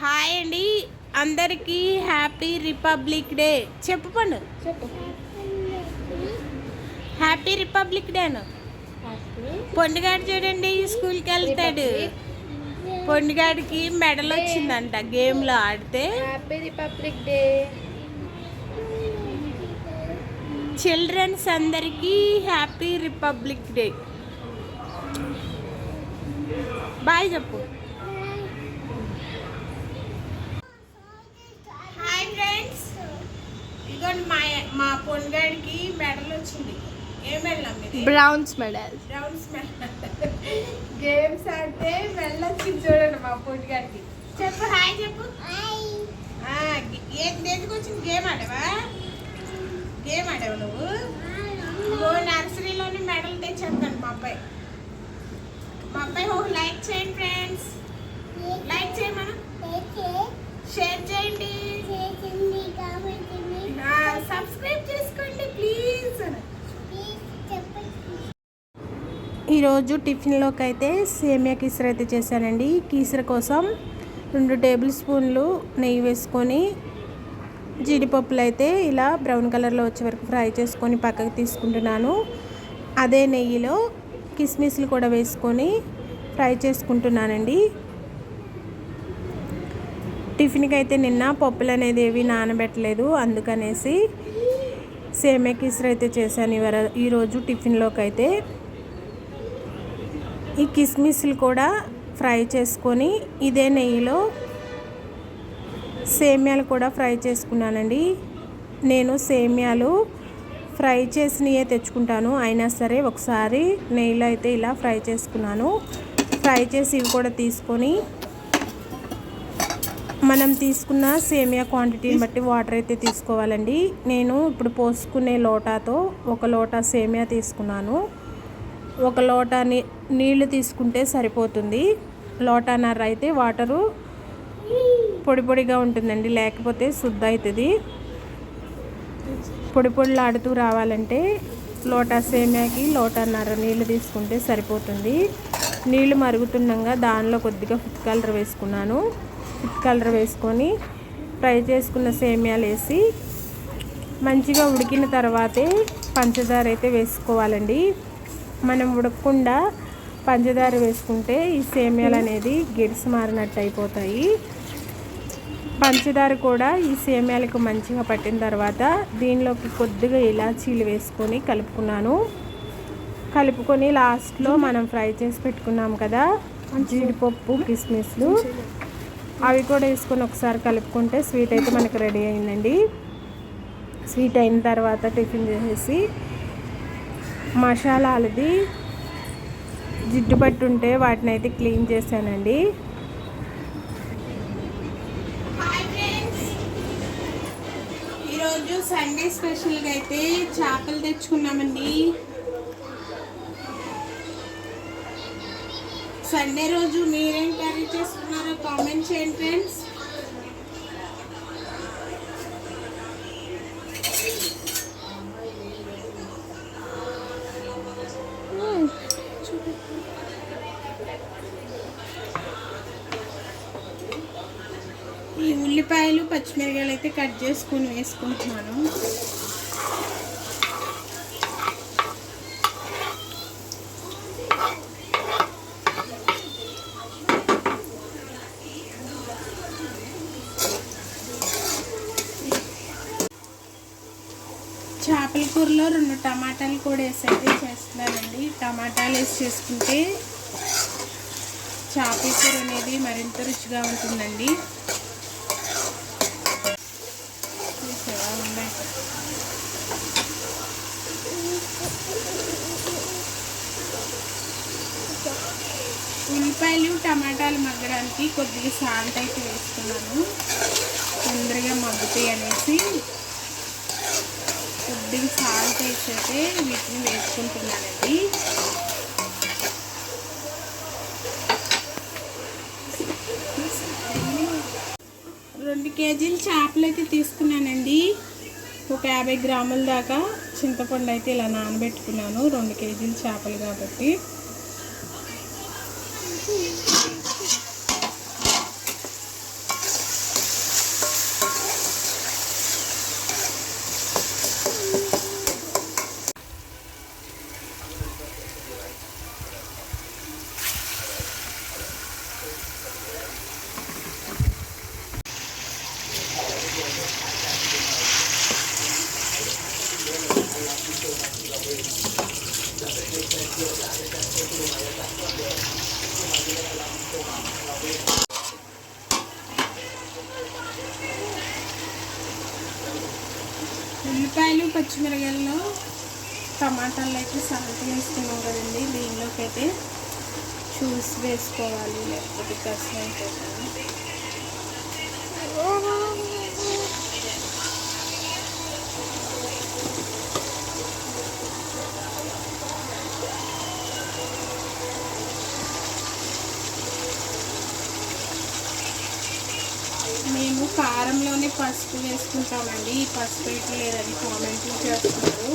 Hi అండి. అందరికీ happy republic day. చెప్పు పండు. చెప్పు. హ్యాపీ రిపబ్లిక్ డే అను. పొండుగాడు చూడండి స్కూల్కి వెళ్తాడు. పొండుగాడికి మెడల్ వచ్చిందంట గేమ్లో ఆడితే. Happy republic day. చిల్డ్రన్స్ అందరికీ హ్యాపీ రిపబ్లిక్ డే. బాయ్ చెప్పు హాయ్ ఫ్రెండ్స్ ఇదిగోండి మా పొండుగాడికి మెడల్ వచ్చింది. ఏ మెడల్ అమ్మిది బ్రౌన్స్ మెడల్ రౌండ్స్ గేమ్స్ ఆడితే వెళ్ళొచ్చింది చూడండి మా పొండుగాడికి చెప్పు హాయ్ చెప్పు. దేనికి వచ్చింది? గేమ్ ఆడవా? గేమ్ ఆడావు నువ్వు? ఓ నర్సరీలోని మెడల్ తెచ్చేస్తాను మా అబ్బాయి. మా అబ్బాయి ఓ లైక్ చేయండి ఫ్రెండ్స్ లైక్ చేయమను. షేర్ చేయండి సబ్స్క్రైబ్ చేసుకోండి ప్లీజ్ ఈరోజు టిఫిన్లోకి అయితే సేమియా కీసర అయితే చేశానండి. కీసర కోసం రెండు టేబుల్ స్పూన్లు నెయ్యి వేసుకొని జీడిపప్పులు అయితే ఇలా బ్రౌన్ కలర్లో వచ్చే వరకు ఫ్రై చేసుకొని పక్కకు తీసుకుంటున్నాను. అదే నెయ్యిలో కిస్మిస్లు కూడా వేసుకొని ఫ్రై చేసుకుంటున్నానండి. టిఫిన్కి అయితే నిన్న పప్పులు అనేది ఏవి నానబెట్టలేదు అందుకనేసి సేమే కిసర అయితే చేశాను. ఇవర ఈరోజు టిఫిన్లోకి అయితే ఈ కిస్మిస్లు కూడా ఫ్రై చేసుకొని ఇదే నెయ్యిలో సేమ్యాలు కూడా ఫ్రై చేసుకున్నానండి. నేను సేమ్యాలు ఫ్రై చేసినవే తెచ్చుకుంటాను. అయినా సరే ఒకసారి నెయ్యిలో అయితే ఇలా ఫ్రై చేసుకున్నాను. ఫ్రై చేసి ఇవి కూడా తీసుకొని మనం తీసుకున్న సేమియా క్వాంటిటీని బట్టి వాటర్ అయితే తీసుకోవాలండి. నేను ఇప్పుడు పోసుకునే లోటాతో ఒక లోటా సేమియా తీసుకున్నాను. ఒక లోటా నీ నీళ్ళు తీసుకుంటే సరిపోతుంది. లోటాన్నర అయితే వాటరు పొడి పొడిగా ఉంటుందండి. లేకపోతే శుద్ధ అవుతుంది పొడి పొడిలాడుతూ రావాలంటే లోటా సేమియాకి లోటాన్నర నీళ్ళు తీసుకుంటే సరిపోతుంది. నీళ్ళు మరుగుతుండగా దానిలో కొద్దిగా ఫుడ్ కలర్ వేసుకున్నాను. ఫుడ్ కలర్ వేసుకొని ఫ్రై చేసుకున్న సేమ్యాలు వేసి మంచిగా ఉడికిన తర్వాతే పంచదార అయితే వేసుకోవాలండి. మనం ఉడకకుండా పంచదార వేసుకుంటే ఈ సేమియాలు అనేది గిడ్స్ మారినట్టు అయిపోతాయి. పంచదార కూడా ఈ సేమ్యాలకు మంచిగా పట్టిన తర్వాత దీనిలోకి కొద్దిగా ఇలాచీలు వేసుకొని కలుపుకున్నాను. కలుపుకొని లాస్ట్లో మనం ఫ్రై చేసి పెట్టుకున్నాం కదా జీడిపప్పు కిస్మిస్లు. అవి కూడా వేసుకొని ఒకసారి కలుపుకుంటే స్వీట్ అయితే మనకు రెడీ అయిందండి. స్వీట్ అయిన తర్వాత టిఫిన్ చేసేసి మసాలాలది జిడ్డు పట్టు ఉంటే వాటిని అయితే క్లీన్ చేశానండి. ఈరోజు సండే స్పెషల్గా అయితే చేపలు తెచ్చుకున్నామండి. సండే రోజు మీరేం కర్రీ చేసుకున్నారో కామెంట్ చేయండి ఫ్రెండ్స్. పచ్చిమిరకాయలు అయితే కట్ చేసుకొని వేసుకుంటున్నాను. చేపల కూరలో రెండు టమాటాలు కూడా వేసి అయితే చేస్తున్నానండి. టమాటాలు వేసి చేసుకుంటే చేపల కూర అనేది మరింత రుచిగా ఉంటుందండి. ఉన్నాయి ఉల్లిపాయలు టమాటాలు మగ్గడానికి కొద్దిగా సాల్ట్ అయితే వేసుకున్నాను తొందరగా మగ్గుతాయి అనేసి. కొద్దిగా సాల్ట్ వేసి అయితే వీటిని వేసుకుంటున్నానండి. రెండు కేజీలు చేపలు అయితే తీసుకున్నానండి. ఒక యాభై గ్రాముల దాకా చింతపండు అయితే ఇలా నానబెట్టుకున్నాను. రెండు కేజీలు చేపలు కాబట్టి. ఉల్లిపాయలు పచ్చిమిరకాయలు టమాటాలు అయితే సాల్ట్ వేసుకున్నాం కదండి దీనిలోకి అయితే చూసి వేసుకోవాలి లేకపోతే కష్టం అయిపోతుంది మేము కారంలోనే పసుపు వేసుకుంటామండి. ఈ పసుపు వేయటం లేదని కామెంట్లు చేస్తున్నారు.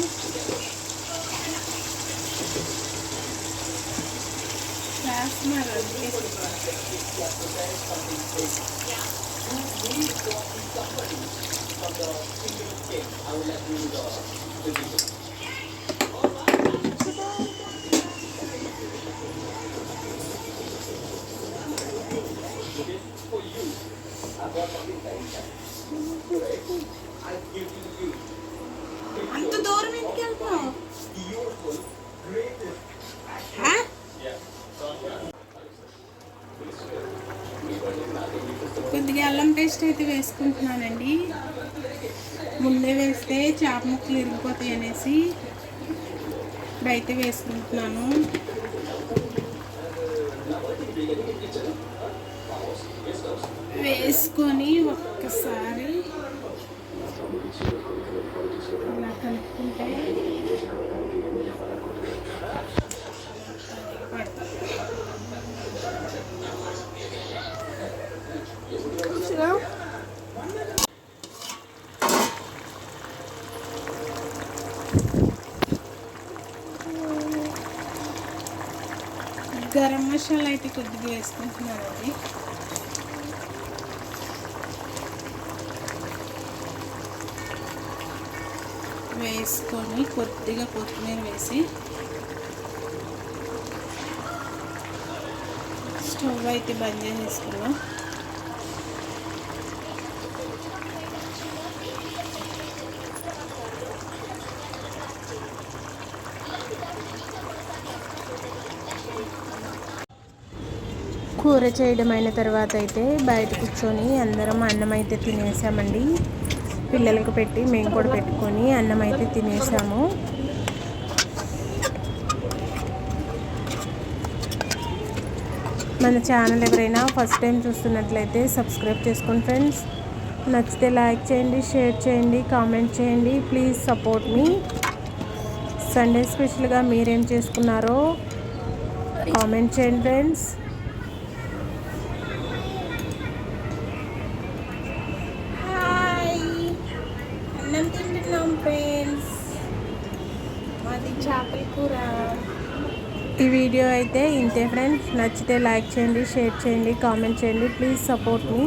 చేస్తున్నారు కొద్దిగా అల్లం పేస్ట్ అయితే వేసుకుంటున్నానండి. ముందే వేస్తే చేప ముక్కలు ఇరిగిపోతాయి అనేసి ఇప్పుడైతే వేసుకుంటున్నాను. వేసుకొని ఒక్కసారి అలా కలుపుకుంటే గరం మసాలా అయితే కొద్దిగా వేసుకుంటున్నానండి. వేసుకొని కొద్దిగా కొత్తిమీర వేసి స్టవ్ అయితే బంద్ చేసేసుకున్నాం కూర చేయడం అయిన తర్వాత అయితే బయట కూర్చొని అందరం అన్నం అయితే తినేసామండి. పిల్లలకు పెట్టి మేము కూడా పెట్టుకొని అన్నం అయితే తినేసాము. మన ఛానల్ ఎవరైనా ఫస్ట్ టైం చూస్తున్నట్లయితే సబ్స్క్రైబ్ చేసుకోండి ఫ్రెండ్స్. నచ్చితే లైక్ చేయండి షేర్ చేయండి కామెంట్ చేయండి. Please support me. సండే స్పెషల్గా మీరేం చేసుకున్నారో కామెంట్ చేయండి ఫ్రెండ్స్ హాయ్ అన్నం తింటున్నాం ఫ్రెండ్స్ మాది చేపల కూర. ఈ వీడియో అయితే ఇంతే ఫ్రెండ్స్ నచ్చితే లైక్ చేయండి షేర్ చేయండి కామెంట్ చేయండి. Please support me